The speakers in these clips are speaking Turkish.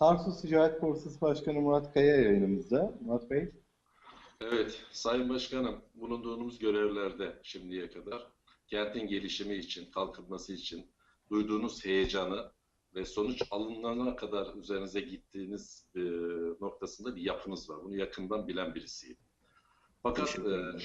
Tarsus Ticaret Borsası Başkanı Murat Kaya yayınımızda. Murat Bey. Evet, Sayın Başkanım, bulunduğumuz görevlerde şimdiye kadar kentin gelişimi için, kalkınması için duyduğunuz heyecanı ve sonuç alınana kadar üzerinize gittiğiniz e, noktasında bir yapınız var. Bunu yakından bilen birisiyim. Fakat e,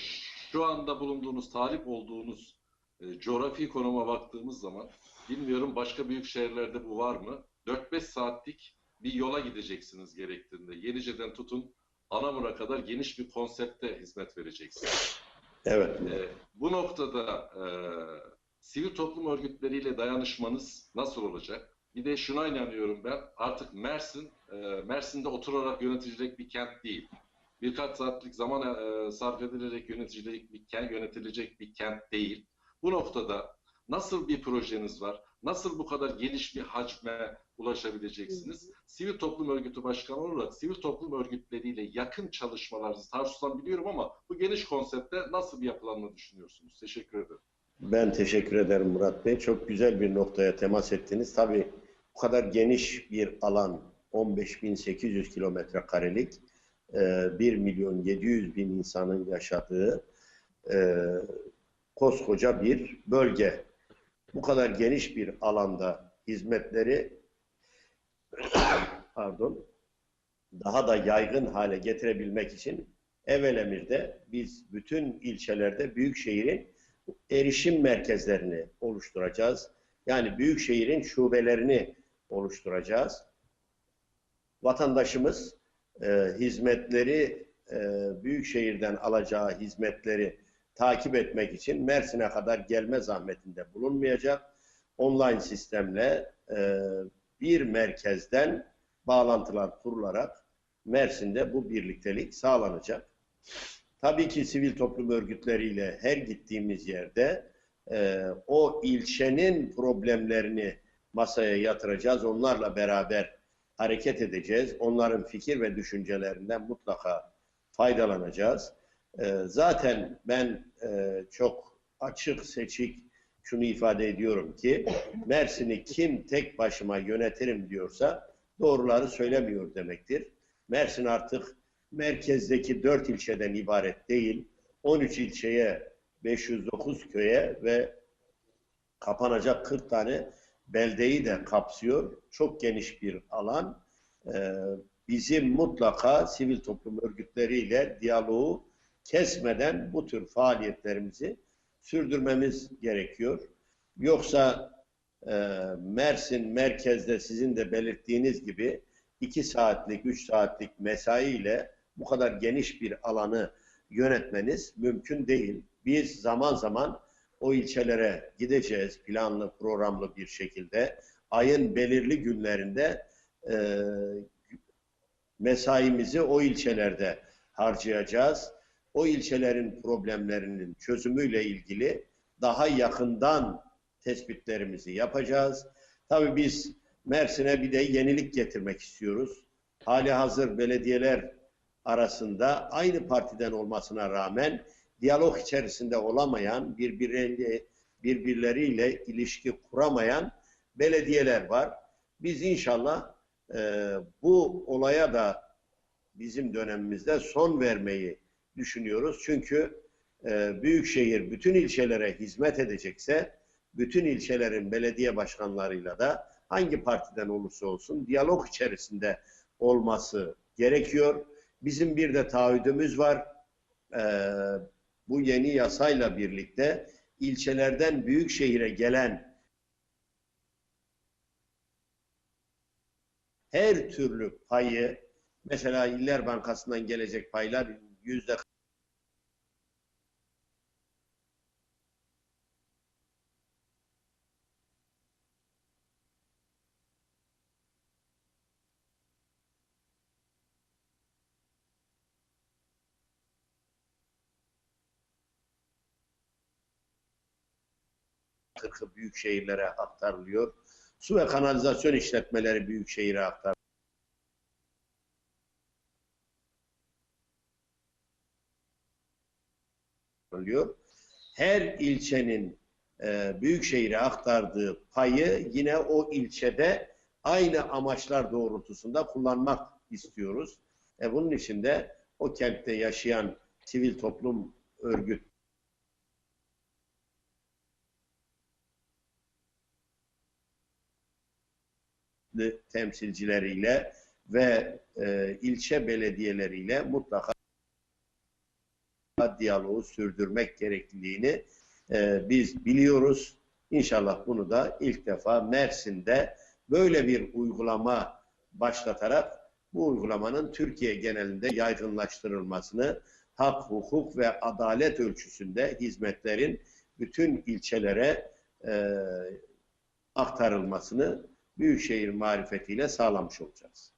şu anda bulunduğunuz, talip olduğunuz e, coğrafi konuma baktığımız zaman, bilmiyorum başka büyük şehirlerde bu var mı? 4-5 saatlik bir yola gideceksiniz gerektiğinde. Yenice'den tutun Anamur'a kadar geniş bir konsepte hizmet vereceksiniz. Evet. E, bu noktada e, sivil toplum örgütleriyle dayanışmanız nasıl olacak? Bir de şuna inanıyorum ben, artık Mersin, e, Mersin'de oturarak yönetilecek bir kent değil. Birkaç saatlik zaman e, sarf edilerek yönetilecek bir kent, yönetilecek bir kent değil. Bu noktada nasıl bir projeniz var? Nasıl bu kadar geniş bir hacme ulaşabileceksiniz? Sivil toplum örgütü başkanı olarak sivil toplum örgütleriyle yakın çalışmalarınızı Tarsus'tan biliyorum ama bu geniş konsepte nasıl bir yapılanma düşünüyorsunuz? Teşekkür ederim. Ben teşekkür ederim Murat Bey. Çok güzel bir noktaya temas ettiniz. Tabii bu kadar geniş bir alan, 15.800 kilometre karelik, e, 1 milyon 700 bin insanın yaşadığı e, koskoca bir bölge. Bu kadar geniş bir alanda hizmetleri pardon daha da yaygın hale getirebilmek için evvel emirde biz bütün ilçelerde büyük şehrin erişim merkezlerini oluşturacağız. Yani büyük şehrin şubelerini oluşturacağız. Vatandaşımız e, hizmetleri e, büyük şehirden alacağı hizmetleri takip etmek için Mersin'e kadar gelme zahmetinde bulunmayacak. Online sistemle e, bir merkezden bağlantılar kurularak Mersin'de bu birliktelik sağlanacak. Tabii ki sivil toplum örgütleriyle her gittiğimiz yerde e, o ilçenin problemlerini masaya yatıracağız. Onlarla beraber hareket edeceğiz. Onların fikir ve düşüncelerinden mutlaka faydalanacağız. E, zaten ben e, çok açık seçik şunu ifade ediyorum ki Mersin'i kim tek başıma yönetirim diyorsa doğruları söylemiyor demektir. Mersin artık merkezdeki 4 ilçeden ibaret değil, 13 ilçeye, 509 köye ve kapanacak 40 tane beldeyi de kapsıyor. Çok geniş bir alan. Ee, bizim mutlaka sivil toplum örgütleriyle diyaloğu kesmeden bu tür faaliyetlerimizi sürdürmemiz gerekiyor. Yoksa e, Mersin merkezde sizin de belirttiğiniz gibi 2 saatlik, 3 saatlik mesaiyle bu kadar geniş bir alanı yönetmeniz mümkün değil. Biz zaman zaman o ilçelere gideceğiz planlı, programlı bir şekilde. Ayın belirli günlerinde e, mesaimizi o ilçelerde harcayacağız. O ilçelerin problemlerinin çözümüyle ilgili daha yakından tespitlerimizi yapacağız. Tabii biz Mersin'e bir de yenilik getirmek istiyoruz. Hali hazır belediyeler arasında aynı partiden olmasına rağmen diyalog içerisinde olamayan, birbirleriyle, birbirleriyle ilişki kuramayan belediyeler var. Biz inşallah e, bu olaya da bizim dönemimizde son vermeyi düşünüyoruz. Çünkü e, büyükşehir bütün ilçelere hizmet edecekse, bütün ilçelerin belediye başkanlarıyla da hangi partiden olursa olsun diyalog içerisinde olması gerekiyor. Bizim bir de taahhüdümüz var. Ee, bu yeni yasayla birlikte ilçelerden büyük şehire gelen her türlü payı mesela İller Bankası'ndan gelecek paylar yüzde kırkı büyük şehirlere aktarılıyor. Su ve kanalizasyon işletmeleri büyük şehire aktarılıyor. Her ilçenin e, büyük şehire aktardığı payı yine o ilçede aynı amaçlar doğrultusunda kullanmak istiyoruz. E bunun için de o kentte yaşayan sivil toplum örgüt temsilcileriyle ve e, ilçe belediyeleriyle mutlaka diyaloğu sürdürmek gerekliliğini e, biz biliyoruz. İnşallah bunu da ilk defa Mersin'de böyle bir uygulama başlatarak bu uygulamanın Türkiye genelinde yaygınlaştırılmasını hak, hukuk ve adalet ölçüsünde hizmetlerin bütün ilçelere e, aktarılmasını Büyükşehir marifetiyle sağlamış olacağız.